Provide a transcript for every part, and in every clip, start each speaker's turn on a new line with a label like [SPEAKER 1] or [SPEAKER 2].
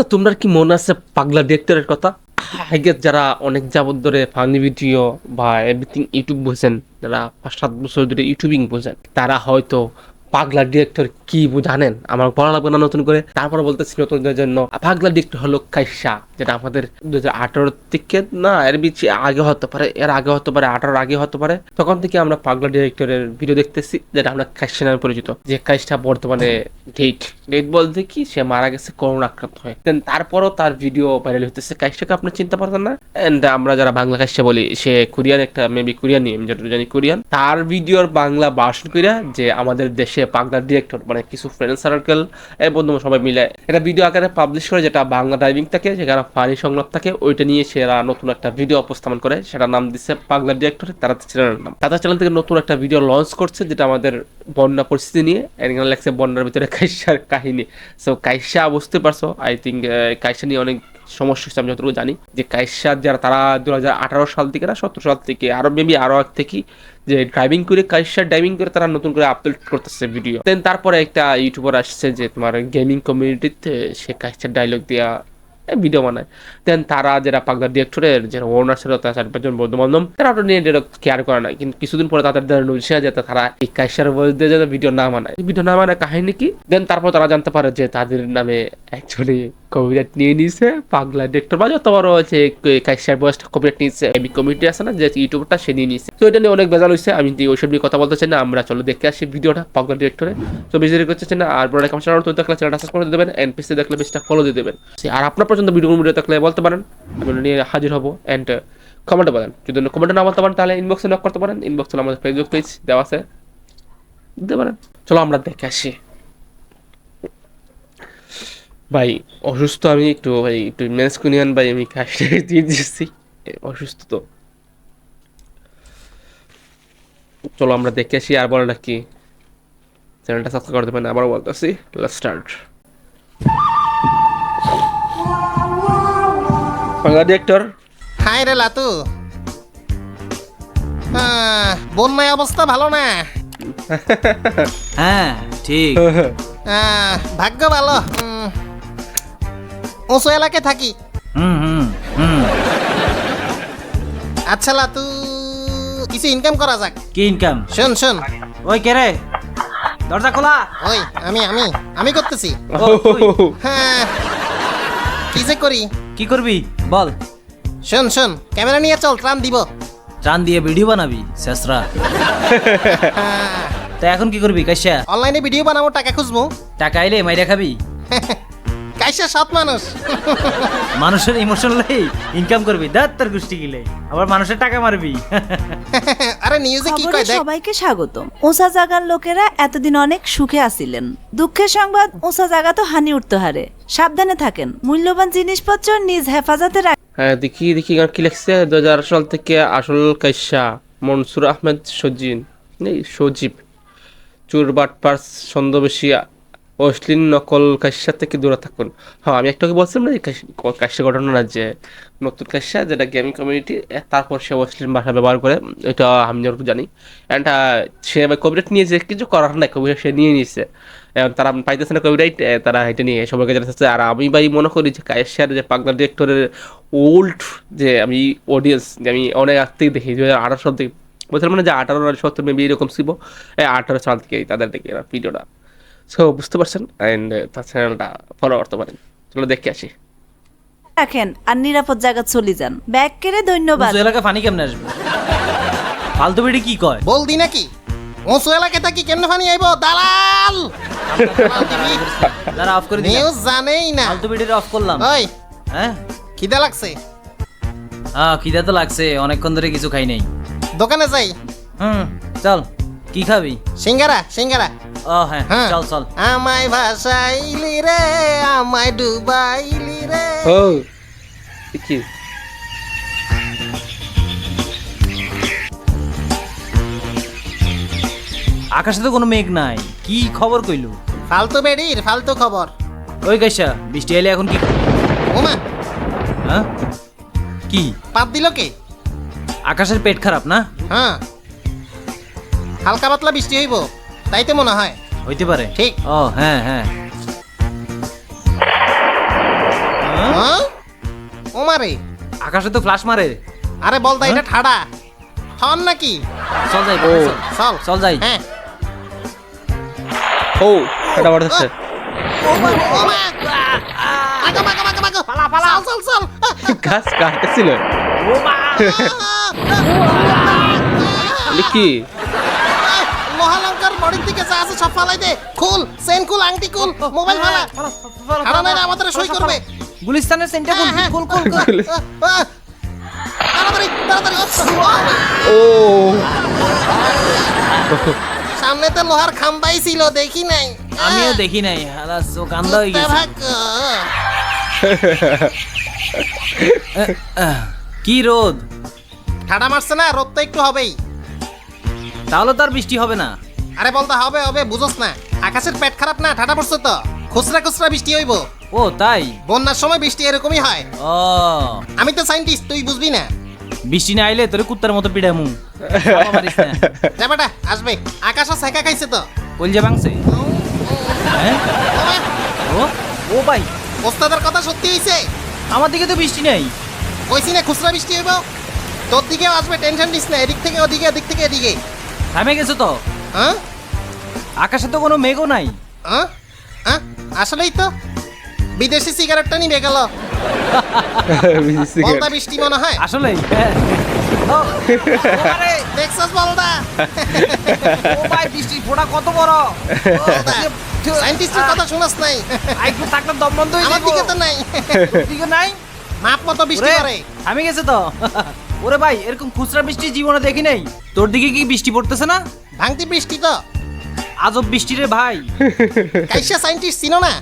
[SPEAKER 1] আচ্ছা তোমরা কি মনে আছে পাগলা ডিরেক্টরের কথা? আগে যারা অনেক যাবত ধরে ফানি ভিডিও বা এভরিথিং ইউটিউব বোঝেন, যারা পাঁচ সাত বছর ধরে ইউটিউবিং বোঝেন, তারা হয়তো পাগলা ডিরেক্টর কি জানেন? আমার বলা লাগবে না নতুন করে। তারপরে বলতেছি নতুনদের জন্য, পাগলা ডিরেক্টর হলো কাইসা, যেটা আমাদের দু হাজার আঠারো থেকে না, এর বিচে আগে হতে পারে, এর আগে হতে পারে, আঠারোর আগে হতে পারে। তখন থেকে আমরা পাগলা ডিরেক্টরের ভিডিও দেখতেছি, যেটা আমরা কাইসা নামে পরিচিত, যে কাইসটা বর্তমানে ডেট ডেট বলতে কি সে মারা গেছে, করোনা আক্রান্ত হয়ে। দেন তারপরও তার ভিডিও ভাইরাল হতেছে কাইসাকে আপনি চিনতে পারতেন না? এন্ড আমরা যারা বাংলা কাইসা বলি, সে কোরিয়ান একটা মেবি কোরিয়ান আমি জানি কোরিয়ান। তার ভিডিওর বাংলা ভার্সন কইরা যে আমাদের দেশে পাগলা ডিরেক্টর মানে কিছু ফ্রেন্ড সার্কেল এই বন্ধু সবাই মিলে একটা ভিডিও আকারে পাবলিশ করে, যেটা বাংলা ড্রাইভিং থাকে, যেখানে ফানি সংলাপ থাকে, ওইটা নিয়ে সেরা নতুন একটা ভিডিও উপস্থাপন করে। সেটা নাম দিচ্ছে পাগলা ডিরেক্টর তারা চ্যানেলের নাম। তাদের চ্যানেল থেকে নতুন একটা ভিডিও লঞ্চ করছে, যেটা আমাদের বন্যা পরিস্থিতি নিয়ে। এখানে লেগছে বন্যার ভিতরে কাইসার কাহিনী। সো কাইসা বুঝতে পারছ? আই থিঙ্ক কাইসা নিয়ে অনেক সমস্যা হচ্ছে আমি যতটুকু জানি। যে কাইসার যারা, তারা দু হাজার আঠারো সাল থেকে না, সতেরো সাল থেকে আরও মেবি আরও এক থেকে যে ড্রাইভিং করে কাইসার ড্রাইভিং করে তারা নতুন করে আপলোড করতেছে ভিডিও দেন তারপরে একটা ইউটিউবার আসছে যে তোমার গেমিং কমিউনিটিতে সে কাইসার ডায়লগ দিয়া ভিডিও বানায়। দেন তারা যারা পাগলা ডিরেক্টরের যারা ওনার ছিল, তারা চার পাঁচজন বন্ধু বান্ধব, তারা ওটা নিয়ে কেয়ার করে না কিন্তু কিছুদিন পরে তাদের দ্বারা নইসে যে তারা এই কাইসার বলতে যাতে ভিডিও না বানায়। ভিডিও না বানায় কাহিনী কি? দেন তারপর তারা জানতে পারে যে তাদের নামে অ্যাকচুয়ালি কপিরাইট নিয়ে নিয়েছে পাগলা ডিরেক্টর বা যত বড় হচ্ছে কাইসার বয়সটা কপিরাইট নিয়েছে এমি কমিটি আছে না, যে ইউটিউবটা সে নিয়ে নিয়েছে তো এটা নিয়ে অনেক বেজাল হয়েছে আমি ওইসব নিয়ে কথা বলতে চাই না, আমরা চলো দেখে আসি ভিডিওটা, পাগলা ডিরেক্টরে তো বেশি করতে না, আর বড় কেমন চ্যানেল তো দেখলে চ্যানেলটা সাবস্ক্রাইব করে দেবেন এনপিসি দেখলে পেজটা ফলো দিয়ে দেবেন। আর আপনার পর্যন্ত ভিডিও ভিডিও থাকলে বলতে পারেন, আমি নিয়ে হাজির হব অ্যান্ড কমেন্টে বলেন। যদি কমেন্টে না বলতে পারেন, তাহলে ইনবক্সে নক করতে পারেন। ইনবক্সে আমাদের ফেসবুক পেজ দেওয়া আছে, দিতে পারেন। চলো আমরা দেখে আসি। ভাই অসুস্থ আমি একটু ভাই একটু ম্যানেজ করে নিয়ে ভাই আমি কাজটা দিয়ে দিয়েছি। অসুস্থ তো। চলো আমরা দেখে আসি আর বলে কি। চ্যানেলটা সাবস্ক্রাইব করে দেবেন আবার বলতেছি let's start Bangla director
[SPEAKER 2] hi রে লাতু। বন্যায় অবস্থা ভালো না?
[SPEAKER 3] হ্যাঁ ঠিক।
[SPEAKER 2] আহ, ভাগ্য ভালো। উঁচু এলাকায় থাকি।
[SPEAKER 3] হুম হুম হুম।
[SPEAKER 2] আচ্ছা লাতু কিছু ইনকাম করা যাক।
[SPEAKER 3] কি ইনকাম
[SPEAKER 2] শোন শোন।
[SPEAKER 3] ওই কে রে? দরজা খোলা।
[SPEAKER 2] ওই আমি আমি আমি করতেছি।
[SPEAKER 3] ও, তুই?
[SPEAKER 2] হ্যাঁ। কি যে করি?
[SPEAKER 3] কি করবি? বল।
[SPEAKER 2] শোন শোন ক্যামেরা নিয়ে চল ত্রাণ দিব।
[SPEAKER 3] চান দিয়ে ভিডিও বানাবি শেষরা। তা এখন কি করবি কাইসা?
[SPEAKER 2] অনলাইনে ভিডিও বানাবো টাকা খুঁজবো।
[SPEAKER 3] টাকা আইলে মাইরা খাবি।
[SPEAKER 2] কাইসা সৎ মানুষ।
[SPEAKER 3] মানুষের ইমোশন লই ইনকাম করবি দাঁত তোর গোষ্ঠী গিলে আবার মানুষের টাকা মারবি।
[SPEAKER 2] আরে নিউজে কি কয় দেখ।
[SPEAKER 4] সবাইকে স্বাগতম। উঁচা জাগার লোকেরা এতদিন অনেক সুখে আছিলেন। দুঃখের সংবাদ উঁচা জায়গা তো হানি উঠতে হারে। সাবধানে থাকেন। মূল্যবান জিনিসপত্র নিজ হেফাজতে রাখ
[SPEAKER 1] হ্যাঁ দেখি দেখি গান কি লিখছে। দু হাজার সাল থেকে আসল কাইসা মনসুর আহমেদ সজিন। এই সজীব। চুর বাটপার ছন্দবেশিয়া অশ্লীল নকল কাইসা থেকে দূরে থাকুন। হ্যাঁ আমি একটু আগে বলছিলাম না কাইসা ঘটনা যে নতুন কাইসা যেটা গেমিং কমিউনিটি তারপর সে অশ্লীল ভাষা ব্যবহার করে, এটা আমি যতটুকু জানি। অ্যান্ড সে কপিরাইট নিয়ে যে কিছু করার নাই কপিরাইট সে নিয়ে নিয়েছে তারা পাইতেছে না কপিরাইট তারা এটা নিয়ে সবাইকে জানাচ্ছে আর আমি ভাই মনে করি যে কায়েসার যে পাগলা ডিরেক্টরের ওল্ড যে আমি অডিয়েন্স যে আমি অনেক আগ থেকে দেখি দু হাজার আঠারো সাল থেকে, বলছিলাম না যে আঠারো সত্তর মেবি এরকম ছিল এই আঠারো সাল থেকে তাদের দেখি ভিডিওটা সো বুঝতে পারছেন? অ্যান্ড তার চ্যানেলটা ফলো করতে পারেন। চলো দেখে আসি।
[SPEAKER 4] রাখেন আর নিরাপদ জায়গা চলে যান। ব্যাগ কেড়ে ধন্যবাদ।
[SPEAKER 3] এলাকা ফানি কেমনে আসবে? ফালতু বেড়ি কি কয়?
[SPEAKER 2] বল দি নাকি? উঁচু এলাকায় থাকি কেমনে ফানি আইব দালাল!
[SPEAKER 3] দাঁড়া অফ করে
[SPEAKER 2] নিউজ জানেই না।
[SPEAKER 3] ফালতু বেড়ির অফ করলাম।
[SPEAKER 2] ওই
[SPEAKER 3] হ্যাঁ?
[SPEAKER 2] খিদা লাগছে?
[SPEAKER 3] হ্যাঁ খিদা তো লাগছে। অনেকক্ষণ ধরে কিছু খাই নাই।
[SPEAKER 2] দোকানে যাই।
[SPEAKER 3] হুম চল কি খাবি?
[SPEAKER 2] সিঙ্গারা সিঙ্গারা।
[SPEAKER 3] ও হ্যাঁ
[SPEAKER 2] হ্যাঁ।
[SPEAKER 3] চল চল।
[SPEAKER 2] আমায় ভাসাইলি রে আমায় ডুবাইলি রে।
[SPEAKER 1] ও দেখি
[SPEAKER 3] আকাশে তো কোনো মেঘ নাই। কি খবর কইলু?
[SPEAKER 2] ফালতু বেডির ফালতু খবর।
[SPEAKER 3] ওই গাইসা বৃষ্টি এলে এখন কি?
[SPEAKER 2] ওমা
[SPEAKER 3] হ্যাঁ? কি?
[SPEAKER 2] পাত দিল কে?
[SPEAKER 3] আকাশের পেট খারাপ না?
[SPEAKER 2] হ্যাঁ। হালকা পাতলা বৃষ্টি হইব। তাইতে মনে হয়।
[SPEAKER 3] হইতে পারে।
[SPEAKER 2] ঠিক।
[SPEAKER 3] ও হ্যাঁ হ্যাঁ।
[SPEAKER 2] ও মারে।
[SPEAKER 3] আকাশে তো ফ্লাশ মারে।
[SPEAKER 2] আরে বল দা এটা ঠাডা। হন নাকি?
[SPEAKER 3] চল যাই
[SPEAKER 1] ও।
[SPEAKER 3] চল।
[SPEAKER 2] চল।
[SPEAKER 3] চল যাই।
[SPEAKER 2] হ্যাঁ।
[SPEAKER 1] ও এটা বাড়তেছে
[SPEAKER 2] ও মা, ও মা। আগো, আগো, আগো, আগো। চল, চল, চল।
[SPEAKER 1] গাছ কাটতেছিল। কি?
[SPEAKER 2] যা আছে সব ফালাই দে। খুল চেন খুল আংটি খুল মোবাইল ফালা। হারা নাই আমাদের সই করবে।
[SPEAKER 3] গুলিস্তানের সেন্টার
[SPEAKER 2] হ্যাঁ, হ্যাঁ।
[SPEAKER 1] খুল।
[SPEAKER 2] তাড়াতাড়ি তাড়াতাড়ি
[SPEAKER 1] ও।
[SPEAKER 2] সামনেতে লোহার খাম্বাই ছিল দেখি নাই।
[SPEAKER 3] আমিও দেখি নাই হয়ে গেছে। কি রোদ?
[SPEAKER 2] ঠাডা মারছে না রোদ তো একটু হবেই।
[SPEAKER 3] তাহলে তো আর বৃষ্টি হবে না।
[SPEAKER 2] আরে বলতে হবে হবে বুঝোস না। আকাশের পেট খারাপ না ঠাটা পড়ছে তো। খুচরা খুচরা বৃষ্টি হইব।
[SPEAKER 3] ও তাই?
[SPEAKER 2] বন্যার সময় বৃষ্টি এরকমই হয়।
[SPEAKER 3] ও।
[SPEAKER 2] আমি তো সাইন্টিস্ট তুই বুঝবি না।
[SPEAKER 3] বৃষ্টি না আইলে তোর কুত্তার মতো পিড়ামু।
[SPEAKER 2] যা বেটা আসবে। আকাশও সেকা খাইছে তো।
[SPEAKER 3] কলজা ভাঙছে? হ্যাঁ? ও? ও ভাই।
[SPEAKER 2] ওস্তাদের কথা সত্যি হইছে?
[SPEAKER 3] আমার দিকে তো বৃষ্টি নাই।
[SPEAKER 2] কইছি না খুচরা বৃষ্টি হইব? তোর দিকেও আসবে টেনশন নিস না। এদিক থেকে ওদিকে ওদিক থেকে এদিকে।
[SPEAKER 3] থামে গেছে তো?
[SPEAKER 2] হ্যাঁ?
[SPEAKER 3] আকাশে তো কোনো মেঘও নাই।
[SPEAKER 2] হ্যাঁ? হ্যাঁ? আসলেই তো। বিদেশি সিগারেটটা নিবে গেল। বলদা বৃষ্টি মনে হয়?
[SPEAKER 3] আসলে ও, ও
[SPEAKER 2] দেখছস বলদা?
[SPEAKER 3] ও ভাই বৃষ্টি ফোঁটা কত বড়।
[SPEAKER 2] সাইন্টিস্টের কথা শুনস নাই?
[SPEAKER 3] আইকু থাকলে দম বন্ধ হয়ে
[SPEAKER 2] আমার দিকে তো নাই।
[SPEAKER 3] দিকে নাই?
[SPEAKER 2] মাপ মতো বৃষ্টি করে
[SPEAKER 3] থামে গেছে তো। ওরে ভাই এরকম খুচরা বৃষ্টি জীবনে দেখি নাই। তোর দিকে কি বৃষ্টি পড়তেছে না?
[SPEAKER 2] ভাঙতি বৃষ্টি তো।
[SPEAKER 3] আজব বৃষ্টি রে ভাই।
[SPEAKER 2] কাইসা সাইন্টিস্ট চিনো না?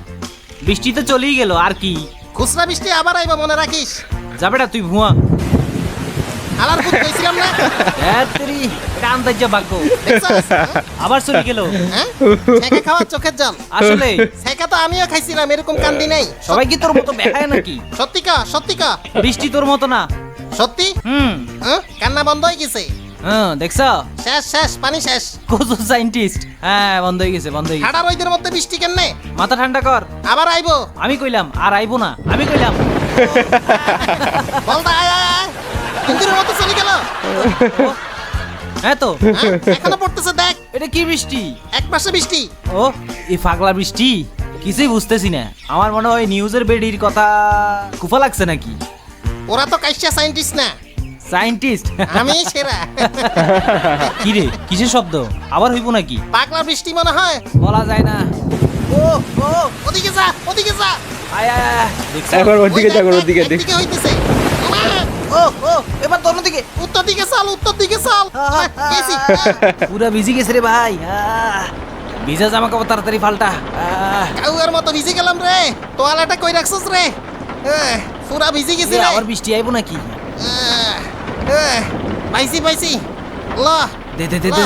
[SPEAKER 3] বৃষ্টি তো চলেই গেল আর কি।
[SPEAKER 2] খুচরা বৃষ্টি আবার আইবা মনে রাখিস?
[SPEAKER 3] যাবে না তুই ভুয়া।
[SPEAKER 2] আলার ভূত কইছিলাম না?
[SPEAKER 3] ধ্যাত্তেরি, এটা আন্দাজ্য ভাগ্য আবার চলে গেল।
[SPEAKER 2] হ্যাঁ? ছেঁকে খাওয়া চোখের জল।
[SPEAKER 3] আসলে।
[SPEAKER 2] ছেঁকা তো আমিও খাইছিলাম এরকম কান্দি নাই।
[SPEAKER 3] সবাই কি তোর মতো বেহায় নাকি?
[SPEAKER 2] সত্যি কা সত্যি কা।
[SPEAKER 3] বৃষ্টি তোর মতো না।
[SPEAKER 2] সত্যি?
[SPEAKER 3] হুম।
[SPEAKER 2] হ্যাঁ? কান্না বন্ধ হয়ে গেছে।
[SPEAKER 3] হ্যাঁ দেখছ?
[SPEAKER 2] শেষ শেষ পানি শেষ।
[SPEAKER 3] কত সাইন্টিস্ট হ্যাঁ বন্ধ হয়ে গেছে বন্ধ হয়ে গেছে।
[SPEAKER 2] ঠাডা রইদের মধ্যে বৃষ্টি
[SPEAKER 3] মাথা ঠান্ডা কর।
[SPEAKER 2] আবার আইবো?
[SPEAKER 3] আমি কইলাম আর আইবো না আমি কইলাম।
[SPEAKER 2] বলদা আয় আয় আয়। ইন্দুরের মতো চলে গেল।
[SPEAKER 3] হ্যাঁ তো?
[SPEAKER 2] হ্যাঁ? এখনও পড়তেছে দেখ।
[SPEAKER 3] এটা কি বৃষ্টি
[SPEAKER 2] এক মাসে বৃষ্টি
[SPEAKER 3] ও এই পাগলা বৃষ্টি কিছুই বুঝতেছি না। আমার মনে হয় নিউজের বেডির কথা কুফা লাগছে নাকি?
[SPEAKER 2] ওরা তো কাইসা সাইন্টিস্ট না।
[SPEAKER 3] সাইন্টিস্ট
[SPEAKER 2] আমি সেরা।
[SPEAKER 3] কি রে কিসের শব্দ? আবার হইব নাকি?
[SPEAKER 2] পাগলা বৃষ্টি মনে হয়?
[SPEAKER 3] বলা যায় না।
[SPEAKER 2] ও ও ওদিকে যা ওদিকে যা।
[SPEAKER 3] আয় আয় আয়
[SPEAKER 1] একবার ওদিকে
[SPEAKER 2] ওই দেখ,
[SPEAKER 1] যাব
[SPEAKER 2] দেখ,
[SPEAKER 1] ওদিকে দেখ।
[SPEAKER 2] একদিকে হইতেছে।
[SPEAKER 3] ও ও এবার তোর দিকে।
[SPEAKER 2] উত্তর দিকে চল উত্তর দিকে চল। আহ, গেছি। আহ,
[SPEAKER 3] পুরা ভিজে গেছে রে ভাই আহ, ভিজা জামা কাপড় তাড়াতাড়ি পাল্টা আহ,
[SPEAKER 2] কাউয়ার মতো ভিজে গেলাম রে। তোয়ালাটা কই রাখছস রে? আহ, পুরা ভিজে গেছি
[SPEAKER 3] এ,
[SPEAKER 2] রে।
[SPEAKER 3] আবার বৃষ্টি আইবো নাকি?
[SPEAKER 2] আহ, পাইছি পাইছি ল
[SPEAKER 3] দে দে দে দে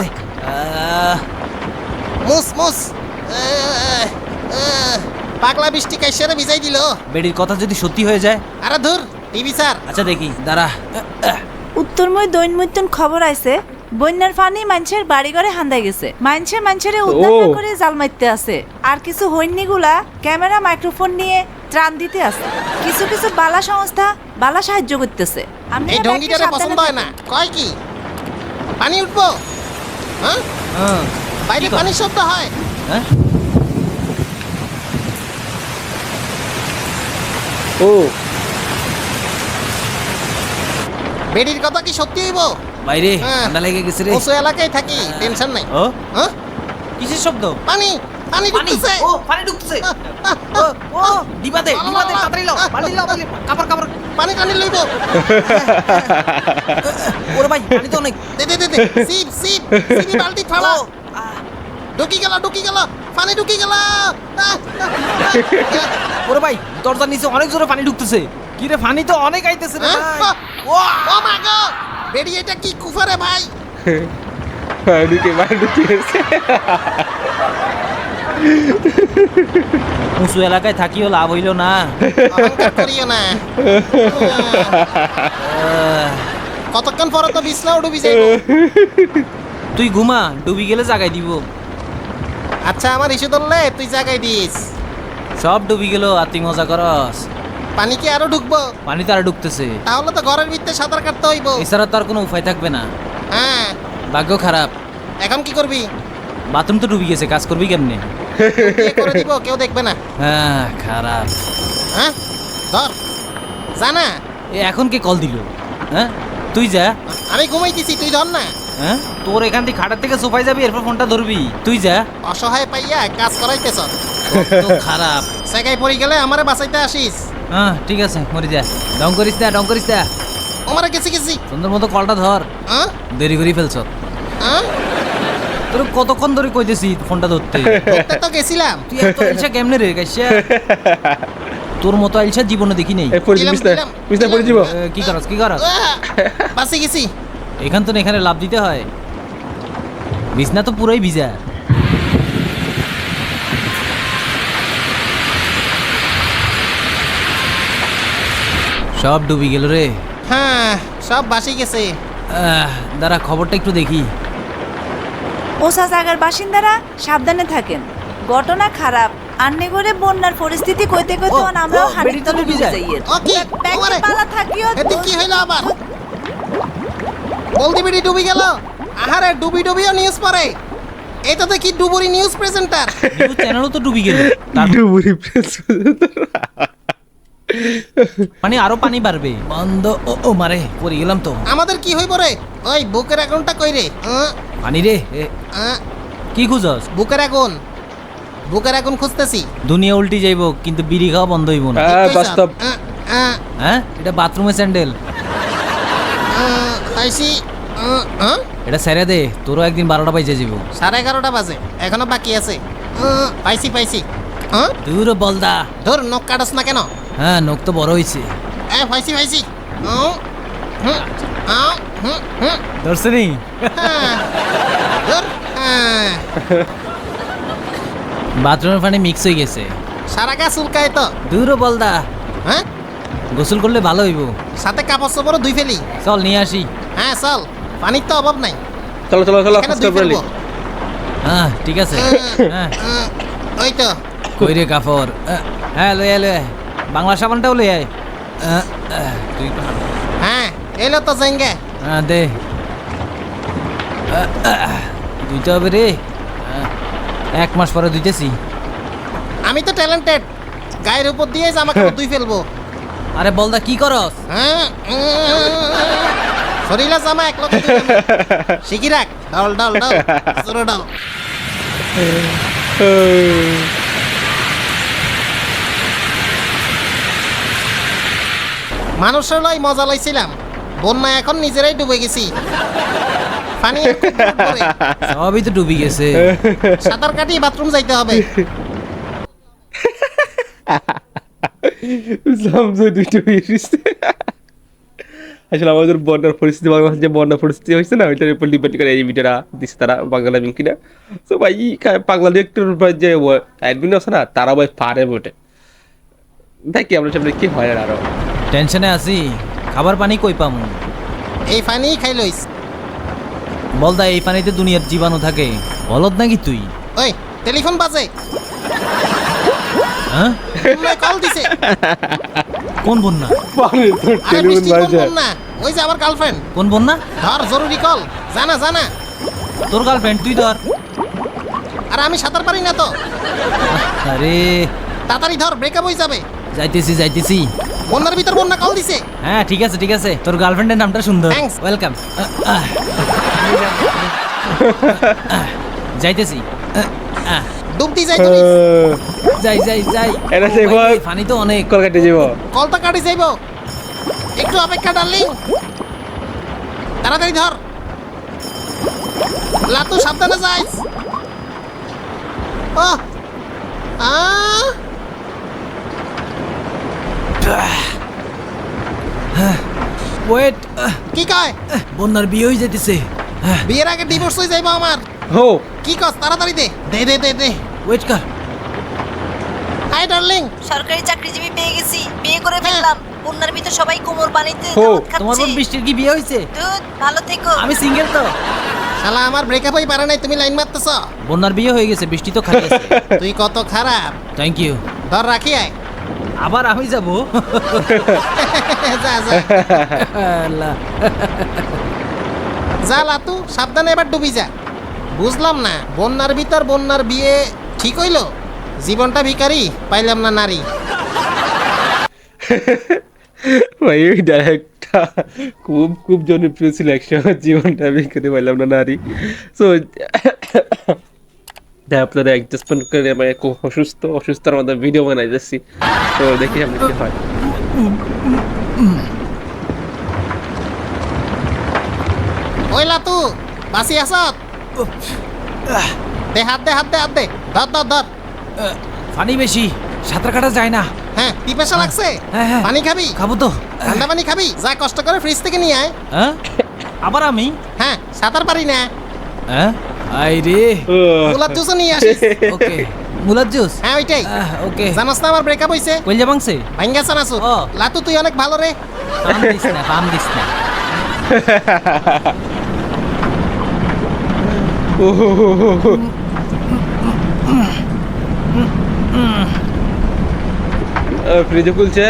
[SPEAKER 2] মুস মুস পাগলা বৃষ্টি কাইসারে ভিজাই দিল।
[SPEAKER 3] বেডির কথা যদি সত্যি হয়ে যায়?
[SPEAKER 2] আরে ধুর টিভি স্যার।
[SPEAKER 3] আচ্ছা দেখি দাঁড়া।
[SPEAKER 4] উত্তরময় দৈনমৈত্যন খবর আইছে। বন্যার পানি মানুষের বাড়ি ঘরে হান্দাই গেছে। মানুষে মানুষের উদ্ধার না করে জাল মারতে আছে। আর কিছু হৈনিগুলা ক্যামেরা মাইক্রোফোন নিয়ে ত্রাণ দিতে আছে। কিছু কিছু বালা সংস্থা বালা সাহায্য করতেছে। আপনারা
[SPEAKER 2] এই ঢঙ্গিটারে পছন্দ হয় না। কয় কি? পানি উঠবো? হ্যাঁ?
[SPEAKER 3] হ্যাঁ,
[SPEAKER 2] বাইরে? পানির শব্দ হয়।
[SPEAKER 3] হ্যাঁ?
[SPEAKER 1] ও।
[SPEAKER 2] বেডির কথা কি সত্যি হইব?
[SPEAKER 3] বাইরে
[SPEAKER 2] হ্যাঁ।
[SPEAKER 3] ঠান্ডা লেগে গেছে রে।
[SPEAKER 2] উঁচু এলাকায় থাকি টেনশন নাই।
[SPEAKER 3] ও?
[SPEAKER 2] হ্যাঁ?
[SPEAKER 3] কিসের শব্দ?
[SPEAKER 2] পানি পানি
[SPEAKER 3] পানি?
[SPEAKER 2] ঢুকতেছে।
[SPEAKER 3] ও পানি ঢুকতেছে।
[SPEAKER 2] আহ, আহ,
[SPEAKER 3] ও ও ডিবা দে ডিবা দে তাড়াতাড়ি লও পানি লও পানি কাপড় কাপড়।
[SPEAKER 2] পানি টানি লইব।
[SPEAKER 3] ওরে ভাই পানি তো অনেক।
[SPEAKER 2] দে দে দে দে। সিপ সিপ সিপি বালতি ফালা।
[SPEAKER 3] ও, আহ,
[SPEAKER 2] ঢুকি গেল ঢুকি গেল। পানি ঢুকি গেল। আহ, আহ, আহ,
[SPEAKER 3] ওরে ভাই দরজার নিচে অনেক জোরে পানি ঢুকতেছে। কি রে পানি তো অনেক আইতেছে রে
[SPEAKER 2] হ্যাঁ?
[SPEAKER 3] ভাই।
[SPEAKER 2] ও ও মা গো বেডি এটা কি কুফারে ভাই?
[SPEAKER 1] ঢুকে বাইরে ঢুকে গেছে
[SPEAKER 3] উঁচু এলাকায় থাকিও লাভ হইল না।
[SPEAKER 2] করিও না। কতক্ষণ পরে তো বিছনাও ডুবি যাইব?
[SPEAKER 3] তুই ঘুমা ডুবি গেলে জাগাই দিব।
[SPEAKER 2] আচ্ছা আমার ইস্যু ধরলে তুই জাগাই দিস।
[SPEAKER 3] সব ডুবি গেল আর তুই মজা করস।
[SPEAKER 2] পানি কি আরও ঢুকবো?
[SPEAKER 3] পানি তো আরও ঢুকতেছে।
[SPEAKER 2] তাহলে তো ঘরের ভিতরে সাঁতার কাটতে হইব।
[SPEAKER 3] এছাড়া তো আর কোনো উপায় থাকবে না।
[SPEAKER 2] হ্যাঁ।
[SPEAKER 3] ভাগ্য খারাপ।
[SPEAKER 2] এখন কি করবি?
[SPEAKER 3] বাথরুম তো ডুবে গেছে কাজ করবি কেমনে?
[SPEAKER 2] বিয়ে করে দিব? কেউ দেখবে না।
[SPEAKER 3] হ্যাঁ খারাপ।
[SPEAKER 2] হ্যাঁ? ধর। জানা
[SPEAKER 3] এ এখন কে কল দিল? হ্যাঁ? তুই যা।
[SPEAKER 2] আমি ঘুমাইতেছি তুই ধর না।
[SPEAKER 3] হ্যাঁ? তোর এখান থেকে খাটার থেকে সোফায় যাবি এরপর ফোনটা ধরবি। তুই যা।
[SPEAKER 2] অসহায় পাইয়া কাজ করাইতেছ।
[SPEAKER 3] তো খারাপ।
[SPEAKER 2] সেগাই পড়ি গেলে আমারে বাঁচাইতে আসিস।
[SPEAKER 3] হ্যাঁ ঠিক আছে মরে যা। ডং করিস না ডং করিস না
[SPEAKER 2] আমারে গেছি গেছি।
[SPEAKER 3] সুন্দর মতো কলটা ধর।
[SPEAKER 2] হ্যাঁ
[SPEAKER 3] দেরি করে ফেলছ।
[SPEAKER 2] হ্যাঁ
[SPEAKER 3] তোর কতক্ষণ ধরে কইতেছি ফোনটা ধরতে?
[SPEAKER 2] ধরতে তো গেছিলাম।
[SPEAKER 3] তুই এত আইসা কেমনে রে গাইসা তোর মতো আইসা জীবনে দেখি নেই।
[SPEAKER 1] এই পড়ে
[SPEAKER 2] দিলাম,
[SPEAKER 1] বিছনা পড়ে যাব
[SPEAKER 3] কি করস কি করস?
[SPEAKER 2] আহ, বাঁচি গেছি।
[SPEAKER 3] এখান তো না এখানে লাভ দিতে হয়। বিছনা তো পুরোই ভিজা। সব ডুবি গেল রে।
[SPEAKER 2] হ্যাঁ সব বাসি গেছে।
[SPEAKER 3] আহ, দাঁড়া খবরটা একটু দেখি।
[SPEAKER 4] ওসা জাগার বাসিন্দারা সাবধানে থাকেন। ঘটনা খারাপ। আন্নে আন্নেগরে বন্যার পরিস্থিতি কইতে কইতে
[SPEAKER 3] ও,
[SPEAKER 4] আমরাও
[SPEAKER 3] ও,
[SPEAKER 4] হানির
[SPEAKER 3] বেড়িতে
[SPEAKER 4] তলে
[SPEAKER 3] ডুবি
[SPEAKER 4] ডুবে
[SPEAKER 3] যায়।
[SPEAKER 4] যাইয়ের
[SPEAKER 2] ও কি? ওরে,
[SPEAKER 4] পালা থাকিও
[SPEAKER 2] এতে কি হইল আবার? বলদি বিড়ি ডুবি গেল? আহারে ডুবি ডুবিও নিউজ পড়ে। এটা তো কি ডুবুরি নিউজ প্রেজেন্টার
[SPEAKER 3] নিউজ চ্যানেলও তো ডুবি গেল। তার
[SPEAKER 1] ডুবুরি প্রেস
[SPEAKER 3] মানে আরও পানি বাড়বে। বন্ধ ও ও মারে পড়ে গেলাম তো।
[SPEAKER 2] আমাদের কি হইব রে? ওই বুকের অ্যাকাউন্টটা কই রে? আহ,
[SPEAKER 3] পানি রে এ,
[SPEAKER 2] আহ,
[SPEAKER 3] কি খুঁজস?
[SPEAKER 2] বুকের আগুন। বুকের আগুন খুঁজতেছি।
[SPEAKER 3] দুনিয়া উল্টি যাইব কিন্তু বিড়ি খাওয়া বন্ধ হইব না।
[SPEAKER 1] হ্যাঁ? বাস্তব।
[SPEAKER 2] আহ, আহ,
[SPEAKER 3] হ্যাঁ? এটা বাথরুমে স্যান্ডেল।
[SPEAKER 2] আহ, পাইছি। আহ, আহ,
[SPEAKER 3] এটা সেরে দে তোরও একদিন বারোটা পাইছে যাব
[SPEAKER 2] সাড়ে এগারোটা বাজে এখনও বাকি আছে। আহ, পাইছি পাইছি। হ্যাঁ
[SPEAKER 3] দূর বলদা।
[SPEAKER 2] ধর নখ কাটস না কেন?
[SPEAKER 3] হ্যাঁ নখ তো বড় হয়েছে
[SPEAKER 2] হ্যাঁ, ধর, হ্যাঁ।
[SPEAKER 3] বাথরুমের পানি মিক্স হয়ে গেছে।
[SPEAKER 2] সারা গা চুলকায় তো।
[SPEAKER 3] দূর বলদা।
[SPEAKER 2] হ্যাঁ?
[SPEAKER 3] গোসল করলে ভালো হইব।
[SPEAKER 2] সাথে কাপড় চোপড়ও ধুই ফেলি।
[SPEAKER 3] চল নিয়ে আসি।
[SPEAKER 2] হ্যাঁ চল। পানির তো অভাব নাই।
[SPEAKER 1] চলো চলো চলো করে
[SPEAKER 3] হ্যাঁ ঠিক আছে। হ্যাঁ
[SPEAKER 2] ওই তো।
[SPEAKER 3] কই রে কাপড় হ্যাঁ লই আয় বাংলা সাবানটাও লই আয়। তুই
[SPEAKER 2] হ্যাঁ এলো তো জেঙ্গে।
[SPEAKER 3] হ্যাঁ দে। ধুইতে হবে রে। এক মাস পরে ধুইতেছি
[SPEAKER 2] আমি তো ট্যালেন্টেড গায়ের উপর দিয়ে জামা কাপড় ধুই ফেলব।
[SPEAKER 3] আরে বলদা কি করস?
[SPEAKER 2] হ্যাঁ শরীরে জামা এক লোক শিখি রাখ। ডাল ডাল ডাল ডল মানুষের লাই মজা লাইছিলাম। বন্যা এখন নিজেরাই ডুবে গেছি। পানি।
[SPEAKER 3] সবই তো ডুবি গেছে।
[SPEAKER 2] সাঁতার কাটি বাথরুম যাইতে হবে।
[SPEAKER 1] সামসে দুটো বেরিয়েছে আসলে আমাদের বন্যার পরিস্থিতি বাংলাদেশ যে বন্যা পরিস্থিতি হয়েছে না ওইটার উপর ডিপেন্ড করে এই ভিডিওটা দিচ্ছে তারা বাংলা কিনা। তো ভাই ই কা- বাংলা ডিরেক্টর যে অ্যাডমিন আছে না তারা ভাই পারে বটে। দেখি আমরা সামনে কি হয় আর আরও।
[SPEAKER 3] টেনশনে আছি। খাবার পানি কই পামু?
[SPEAKER 2] এই পানি খাই লইস।
[SPEAKER 3] বলদা এই পানিতে দুনিয়ার জীবাণু থাকে। বলদ নাকি তুই?
[SPEAKER 2] ওই টেলিফোন বাজে।
[SPEAKER 3] হ্যাঁ?
[SPEAKER 2] কল দিছে।
[SPEAKER 1] কোন বন্যা?
[SPEAKER 2] আরে
[SPEAKER 1] টেলিফোন
[SPEAKER 2] মিষ্টি কোন না ওই যে আমার গার্লফ্রেন্ড
[SPEAKER 3] কোন বন্যা?
[SPEAKER 2] ধর জরুরি কল জানা জানা।
[SPEAKER 3] তোর গার্লফ্রেন্ড তুই ধর।
[SPEAKER 2] আর আমি সাঁতার পারি না তো।
[SPEAKER 3] আরে।
[SPEAKER 2] তাড়াতাড়ি ধর ব্রেকআপ হয়ে যাবে।
[SPEAKER 3] যাইতেছি যাইতেছি।
[SPEAKER 2] বন্যার ভিতর বন্যা কল দিছে।
[SPEAKER 3] হ্যাঁ ঠিক আছে ঠিক আছে। তোর গার্লফ্রেন্ডের নামটা সুন্দর।
[SPEAKER 2] Thanks.
[SPEAKER 3] ওয়েলকাম যাইতেছি। আহ, আহ,
[SPEAKER 2] ডুব দি যাই তুমি।
[SPEAKER 3] যাই যাই যাই।
[SPEAKER 1] এটা সেই
[SPEAKER 3] ভাই। পানি তো অনেক।
[SPEAKER 1] কল কাটে যাব
[SPEAKER 2] কলটা কাটি যাইব। একটু অপেক্ষা ডার্লিং। তাড়াতাড়ি ধর। লাতু সাবধানে যাইস। ও আ
[SPEAKER 3] ওয়েট।
[SPEAKER 2] কি কয়?
[SPEAKER 3] বন্যার বিয়ে হয়ে যেতেছে
[SPEAKER 2] বিয়ের আগে ডিভোর্স হয়ে যাইব আমার।
[SPEAKER 1] হো।
[SPEAKER 2] কি কস তাড়াতাড়ি দে। দে দে দে দে।
[SPEAKER 3] ওয়েট কর।
[SPEAKER 2] হাই ডার্লিং
[SPEAKER 4] সরকারি চাকরিজীবী পেয়ে গেছি বিয়ে করে ফেললাম। বন্যার ভিতর সবাই কোমর পানিতে
[SPEAKER 3] তোমার বোন বৃষ্টির কি বিয়ে হয়েছে
[SPEAKER 4] দুধ ভালো থেকো।
[SPEAKER 3] আমি সিঙ্গেল তো।
[SPEAKER 2] শালা আমার ব্রেকআপ হই পারে নাই তুমি লাইন মারতেছ।
[SPEAKER 3] বন্যার বিয়ে হয়ে গেছে বৃষ্টি তো খালি আছে।
[SPEAKER 2] তুই কত খারাপ।
[SPEAKER 3] থ্যাংক ইউ
[SPEAKER 2] ধর রাখি আয়।
[SPEAKER 3] আবার আমি যাব?
[SPEAKER 2] যা। লাতু সাবধানে এবার ডুবি যা। বুঝলাম না বন্যার ভিতর বন্যার বিয়ে ঠিক হইল? জীবনটা ভিখারি পাইলাম না নারী।
[SPEAKER 1] ভাই ওই ডাইরেক্টটা খুব খুব জনপ্রিয় ছিল একসময় জীবনটা আমি খেতে পারলাম না নারী। সো আপনারা অ্যাডজাস্টমেন্ট করে আমি খুব অসুস্থ অসুস্থর মধ্যে ভিডিও বানাই যাচ্ছি তো দেখি সামনে কি হয়।
[SPEAKER 2] ওই লাতু বাসি আসাত দে হাত দে হাত দে হাত দে। ধর ধর ধর।
[SPEAKER 3] পানি বেশি সাঁতার কাটা যায় না।
[SPEAKER 2] হ্যাঁ পিপাসা লাগছে?
[SPEAKER 3] হ্যাঁ, হ্যাঁ।
[SPEAKER 2] পানি খাবি?
[SPEAKER 3] খাব তো।
[SPEAKER 2] ঠান্ডা পানি খাবি? যা কষ্ট করে ফ্রিজ থেকে নিয়ে আয়।
[SPEAKER 3] হ্যাঁ? আবার আমি?
[SPEAKER 2] হ্যাঁ সাঁতার পারি না।
[SPEAKER 3] হ্যাঁ? আই রে।
[SPEAKER 2] গোলাপ জুসও নিয়ে আসিস।
[SPEAKER 3] ওকে। মুলার জুস?
[SPEAKER 2] হ্যাঁ ওইটাই।
[SPEAKER 3] ওকে।
[SPEAKER 2] জানাস না আমার ব্রেকআপ হইছে?
[SPEAKER 3] কইলজা মাংসে?
[SPEAKER 2] ভাঙ্গা সানাসু
[SPEAKER 3] ও।
[SPEAKER 2] লাতু তুই অনেক ভালো রে।
[SPEAKER 3] পাম দিস না পাম দিস না।
[SPEAKER 1] ফ্রিজে খুলছে?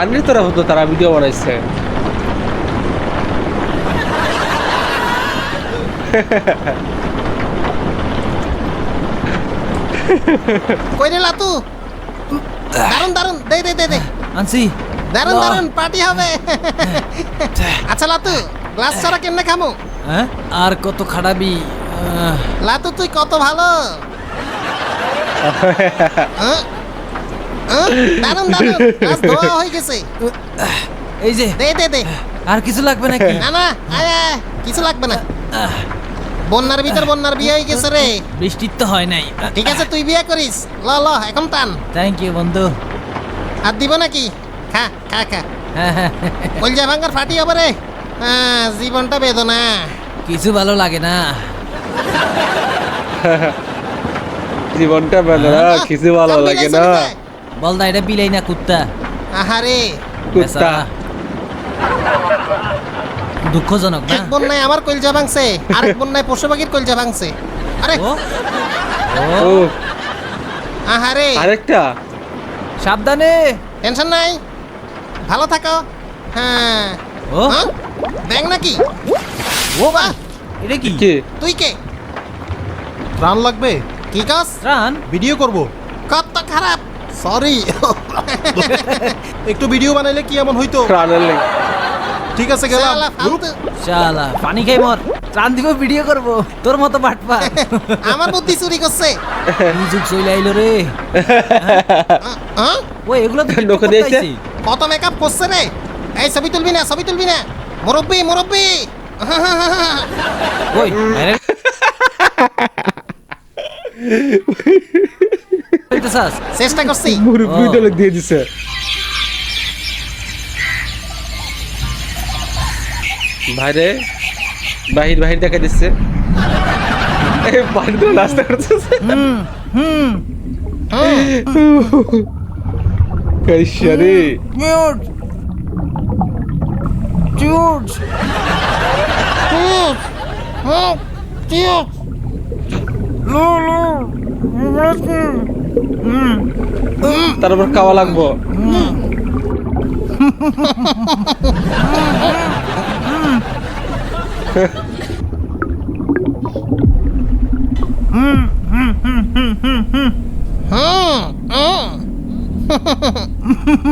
[SPEAKER 1] ফানির তরফ তো তারা ভিডিও বানাইছে।
[SPEAKER 2] কই রে লাতু? দারুণ দারুণ দে দে দে দে।
[SPEAKER 3] আনছি। দারুণ।
[SPEAKER 2] দারুণ পার্টি হবে। আচ্ছা লাতু গ্লাস ছাড়া কেমনে খামু?
[SPEAKER 3] হ্যাঁ? আর কত খাড়াবি
[SPEAKER 2] লাতু তুই কত ভালো? হ্যাঁ? হ্যাঁ? দারুণ দারুণ গ্লাস ধোয়া হয়ে গেছে।
[SPEAKER 3] এই যে।
[SPEAKER 2] দে দে দে।
[SPEAKER 3] আর কিছু লাগবে নাকি?
[SPEAKER 2] না না আয় কিছু লাগবে না। বন্যার ভিতর বন্যার বিয়ে হয়ে গেছে রে।
[SPEAKER 3] বৃষ্টির তো হয় নাই।
[SPEAKER 2] ঠিক আছে তুই বিয়ে করিস। ল ল এখন টান।
[SPEAKER 3] থ্যাংক ইউ বন্ধু।
[SPEAKER 2] আর দিব নাকি? খা খা খা।
[SPEAKER 3] হ্যাঁ হ্যাঁ।
[SPEAKER 2] কলজা ভাঙ্গার ফাটি হবে রে। হ্যাঁ জীবনটা বেদনা।
[SPEAKER 3] কিছু ভালো লাগে না।
[SPEAKER 1] জীবনটা ভালো কিছু ভালো লাগে না।
[SPEAKER 2] চলে
[SPEAKER 3] বল না এটা বিলাই না কুত্তা।
[SPEAKER 2] আহারে।
[SPEAKER 1] কুত্তা।
[SPEAKER 3] দুঃখজনক না?
[SPEAKER 2] এক বন্যায় আমার কলজা ভাঙছে আরেক বন্যায় পশু পাখির কলজা ভাঙছে। আরে।
[SPEAKER 3] ও
[SPEAKER 2] আহারে।
[SPEAKER 1] আরেকটা।
[SPEAKER 3] সাবধানে।
[SPEAKER 2] টেনশন নাই। ভালো থাকো। হ্যাঁ।
[SPEAKER 3] ও?
[SPEAKER 2] ব্যাং নাকি?
[SPEAKER 3] ও। বা এটা কি?
[SPEAKER 1] কে?
[SPEAKER 2] তুই কে?
[SPEAKER 5] প্রাণ লাগবে?
[SPEAKER 2] কি কস?
[SPEAKER 3] ত্রাণ?
[SPEAKER 5] ভিডিও করব।
[SPEAKER 2] কত খারাপ। সরি
[SPEAKER 5] একটু ভিডিও বানাইলে কি এমন হইতো? ঠিক আছে গেলাম।
[SPEAKER 3] শালা পানি খাই মর ত্রাণ দিব ভিডিও করব। তোর মতো বাটপা
[SPEAKER 2] আমার বুদ্ধি চুরি করছে।
[SPEAKER 3] কি যুগ চলে আইলো রে? ও এগুলো তো
[SPEAKER 1] নৌকা দিয়েছে?
[SPEAKER 2] কত মেকআপ করছে রে? এই ছবি তুলবি না ছবি তুলবি না। মুরব্বি মুরব্বি।
[SPEAKER 3] ওই?
[SPEAKER 2] চেষ্টা করছি
[SPEAKER 1] মুরব্বি
[SPEAKER 3] ও।
[SPEAKER 1] দলে দিয়ে দিছে বাইরে বাহির বাহির দেখা দিচ্ছে। এই বাহির দিয়ে নাস্তা করতেছে
[SPEAKER 3] হুম হুম।
[SPEAKER 1] কাইশা রে।
[SPEAKER 3] মিউট মিউট
[SPEAKER 2] হুম, হুম, চিও।
[SPEAKER 3] লো লো
[SPEAKER 1] তারপর খাওয়া লাগবো।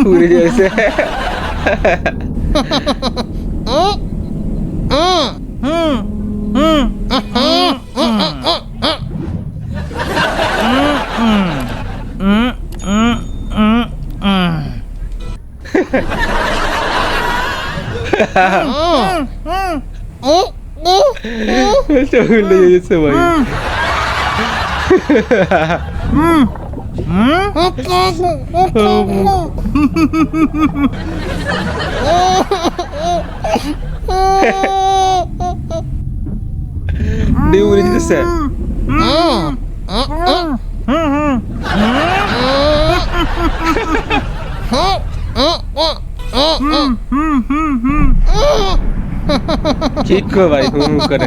[SPEAKER 1] উড়ে যাইছে
[SPEAKER 2] হুম, হুম,
[SPEAKER 3] হুম হুম
[SPEAKER 2] হুম, হুম, হুম, হুম।
[SPEAKER 3] হুম হুম হুম হুম
[SPEAKER 1] সব উল্টে যাইছে ভাই ডিউ ভাই হুম করে।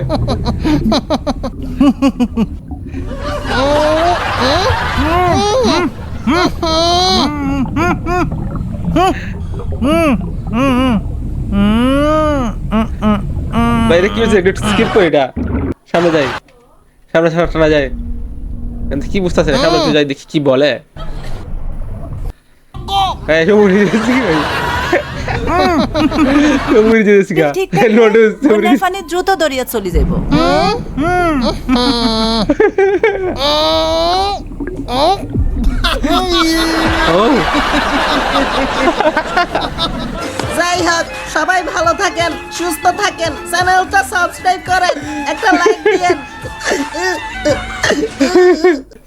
[SPEAKER 1] বাইরে কি হয়েছে? একটু স্কিপ করে এটা। সামনে যাই। সামনে সামনে টানা যায়। কিন্তু কি বুঝতেছে সামনে যাই দেখি কি বলে। হ্যাঁ সবুজ দিয়েছি ভাই? সবুজ দিয়েছি গা নোটিস
[SPEAKER 4] বন্যার পানি দ্রুত দরিয়া চলে যাইব
[SPEAKER 1] ও
[SPEAKER 2] যাই হোক সবাই ভালো থাকেন সুস্থ থাকেন চ্যানেলটা সাবস্ক্রাইব করেন একটা লাইক দিয়েন।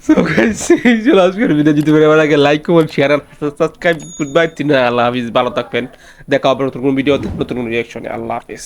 [SPEAKER 1] সো গাইস এই ছিল আজকের ভিডিও যদি ভালো লাগে লাইক শেয়ার আর সাবস্ক্রাইব গুড বাই তিন আল্লাহ হাফিজ। ভালো থাকবেন। দেখা হবে নতুন কোনো ভিডিওতে নতুন কোনো আল্লাহ হাফিজ।